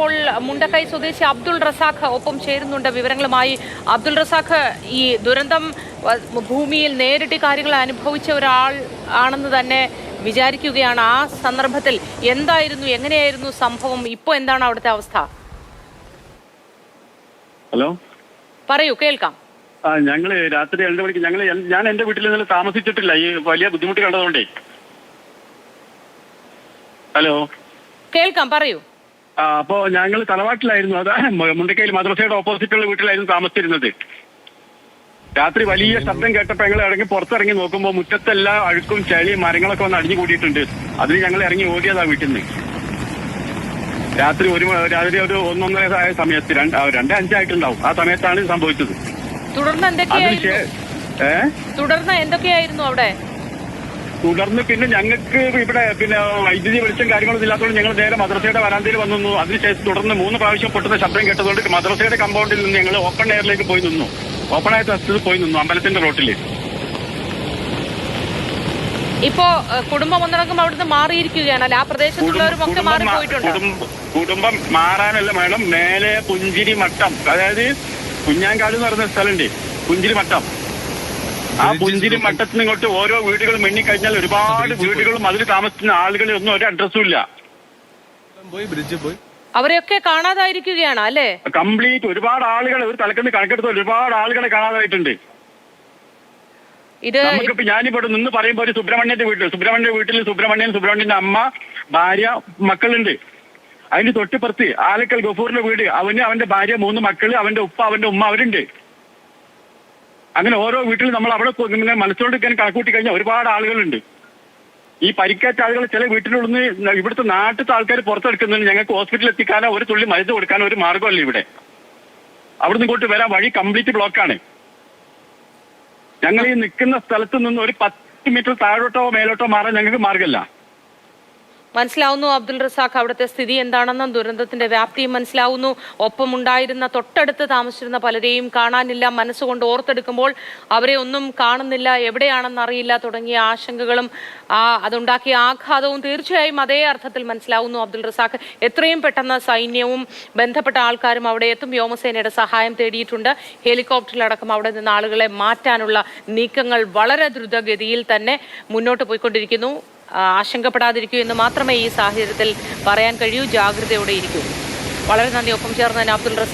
ഇപ്പോൾ മുണ്ടക്കൈ സ്വദേശി അബ്ദുൾ റസാഖ് ഒപ്പം ചേരുന്നുണ്ട്. വിവരങ്ങളുമായി അബ്ദുൾ റസാഖ് ഈ ദുരന്തം ഭൂമിയിൽ നേരിട്ട് കാര്യങ്ങൾ അനുഭവിച്ച ഒരാൾ ആണെന്ന് തന്നെ വിചാരിക്കുകയാണ്. ആ സന്ദർഭത്തിൽ എന്തായിരുന്നു എങ്ങനെയായിരുന്നു സംഭവം? ഇപ്പോൾ എന്താണ് അവിടുത്തെ അവസ്ഥ? ഹലോ? പറയൂ കേൾക്കാം. ആ ഞങ്ങൾ രാത്രി രണ്ട് മണിക്ക് ഞങ്ങൾ ഞാൻ എന്റെ വീട്ടിൽ ഇന്നലെ താമസിച്ചിട്ടില്ല. ഈ വലിയ ബുദ്ധിമുട്ട് കണ്ടതുകൊണ്ടേ. ഹലോ? കേൾക്കാം പറയൂ. അപ്പോ ഞങ്ങൾ തലവാട്ടിലായിരുന്നു അത് മുണ്ടക്കയിൽ മദ്രസയുടെ ഓപ്പോസിറ്റുള്ള വീട്ടിലായിരുന്നു താമസിച്ചിരുന്നത്. രാത്രി വലിയ ശബ്ദം കേട്ടപ്പോ ഞങ്ങൾ ഇറങ്ങി പുറത്തിറങ്ങി നോക്കുമ്പോൾ മുറ്റത്തെല്ലാം അഴുക്കും ചളിയും മരങ്ങളൊക്കെ വന്ന് അടിഞ്ഞു കൂടിയിട്ടുണ്ട്. അതിന് ഞങ്ങൾ ഇറങ്ങി ഓടിയതാ വീട്ടിൽ നിന്ന് രാത്രി ഒരു രാത്രി ഒരു ഒന്നൊന്നര ആയ സമയത്ത് രണ്ട് രണ്ട് അഞ്ചായിട്ടുണ്ടാവും. ആ സമയത്താണ് സംഭവിച്ചത്. തുടർന്ന് എന്തൊക്കെയായിരുന്നു? തുടർന്ന് എന്തൊക്കെയായിരുന്നു അവിടെ? തുടർന്ന് പിന്നെ ഞങ്ങൾക്ക് ഇവിടെ പിന്നെ വൈദ്യുതി വെളിച്ചം കാര്യങ്ങളൊന്നും ഇല്ലാത്തതുകൊണ്ട് ഞങ്ങൾ നേരെ മദ്രസയുടെ വരാന്തയിൽ വന്നു. നിന്നു അതിനുശേഷം തുടർന്ന് മൂന്ന് പ്രാവശ്യം പൊട്ടുന്ന ശബ്ദം കേട്ടതുകൊണ്ട് മദ്രസയുടെ കമ്പൗണ്ടിൽ നിന്ന് ഞങ്ങൾ ഓപ്പൺ എയറിലേക്ക് പോയി നിന്നു. ഓപ്പൺ ആയ സ്ഥലത്ത് പോയി നിന്നു അമ്പലത്തിന്റെ റോട്ടിൽ ഇപ്പോ കുടുംബം ഒന്നടങ്കം അവിടുന്ന് മാറിയിരിക്കുകയാണ് ആ പ്രദേശത്തുള്ളവരും ഒക്കെ മാറി പോയിട്ടുണ്ട് കുടുംബം മാറാനല്ല മേഡം മേലെ പുഞ്ചിരി മട്ടം. അതായത് കുഞ്ഞാങ്കാട് എന്ന് പറയുന്ന സ്ഥലമുണ്ട്. പുഞ്ചിരി മട്ടം. ആ പുഞ്ചിരി മട്ടത്തിന് ഇങ്ങോട്ട് ഓരോ വീടുകളും എണ്ണിക്കഴിഞ്ഞാൽ ഒരുപാട് വീടുകളും അതിൽ താമസിക്കുന്ന ആളുകളെ ഒന്നും ഒരു അഡ്രസ്സും ഇല്ല. പോയി ബ്രിഡ്ജിൽ പോയി. അവരെയൊക്കെ കാണാതായിരിക്കുകയാണ് അല്ലേ? കംപ്ലീറ്റ് ഒരുപാട് ആളുകൾ ഒരു തലക്കെന്ന് കണക്കെടുത്ത് ഒരുപാട് ആളുകളെ കാണാതായിട്ടുണ്ട്. ഇത് നമുക്കിപ്പോ ഞാനിവിടെ നിന്ന് പറയുമ്പോ ഒരു സുബ്രഹ്മണ്യന്റെ വീട്ടിൽ സുബ്രഹ്മണ്യ വീട്ടിൽ സുബ്രഹ്മണ്യൻ സുബ്രഹ്മണ്യന്റെ അമ്മ ഭാര്യ മക്കളുണ്ട്. അതിന് തൊട്ടിപ്പുറത്ത് ആലക്കൽ ഗഫൂറിന്റെ വീട് അവന് അവന്റെ ഭാര്യ മൂന്ന് മക്കൾ അവന്റെ ഉപ്പ അവന്റെ ഉമ്മ അവരുണ്ട്. അങ്ങനെ ഓരോ വീട്ടിൽ നമ്മൾ അവിടെ ഇങ്ങനെ മനസ്സുകൊണ്ടിരിക്കാൻ കണക്കൂട്ടി കഴിഞ്ഞാൽ ഒരുപാട് ആളുകളുണ്ട്. ഈ പരിക്കേറ്റ ആളുകൾ ചില വീട്ടിനുള്ളിൽ നിന്ന് ഇവിടുത്തെ നാട്ടിലത്തെ ആൾക്കാർ പുറത്തെടുക്കുന്നുണ്ട് ഞങ്ങൾക്ക് ഹോസ്പിറ്റലിൽ എത്തിക്കാനോ ഒരു തുള്ളി മരുന്ന് കൊടുക്കാനോ ഒരു മാർഗമല്ല ഇവിടെ. അവിടുന്ന് ഇങ്ങോട്ട് വരാൻ വഴി കംപ്ലീറ്റ് ബ്ലോക്കാണ് ഞങ്ങൾ ഈ നിൽക്കുന്ന സ്ഥലത്ത് നിന്ന് ഒരു പത്ത് മീറ്റർ താഴോട്ടോ മേലോട്ടോ മാറാൻ ഞങ്ങൾക്ക് മാർഗമല്ല മനസ്സിലാവുന്നു അബ്ദുൾ റസാഖ് അവിടുത്തെ സ്ഥിതി എന്താണെന്നും ദുരന്തത്തിന്റെ വ്യാപ്തിയും മനസ്സിലാവുന്നു. ഒപ്പമുണ്ടായിരുന്ന തൊട്ടടുത്ത് താമസിച്ചിരുന്ന പലരെയും കാണാനില്ല. മനസ്സുകൊണ്ട് ഓർത്തെടുക്കുമ്പോൾ അവരെ ഒന്നും കാണുന്നില്ല. എവിടെയാണെന്ന് അറിയില്ല. തുടങ്ങിയ ആശങ്കകളും ആ അതുണ്ടാക്കിയ ആഘാതവും തീർച്ചയായും അതേ അർത്ഥത്തിൽ മനസ്സിലാവുന്നു അബ്ദുൾ റസാഖ്. എത്രയും പെട്ടെന്ന് സൈന്യവും ബന്ധപ്പെട്ട ആൾക്കാരും അവിടെ എത്തും. വ്യോമസേനയുടെ സഹായം തേടിയിട്ടുണ്ട്. ഹെലികോപ്റ്ററിലടക്കം അവിടെ നിന്ന് ആളുകളെ മാറ്റാനുള്ള നീക്കങ്ങൾ വളരെ ദ്രുതഗതിയിൽ തന്നെ മുന്നോട്ട് പോയിക്കൊണ്ടിരിക്കുന്നു. ആശങ്കപ്പെടാതിരിക്കൂ എന്ന് മാത്രമേ ഈ സാഹചര്യത്തിൽ പറയാൻ കഴിയൂ. ജാഗ്രതയോടെ ഇരിക്കൂ. വളരെ നന്ദി. ഒപ്പം ചേർന്നതിന് അബ്ദുൾ റസാഖ്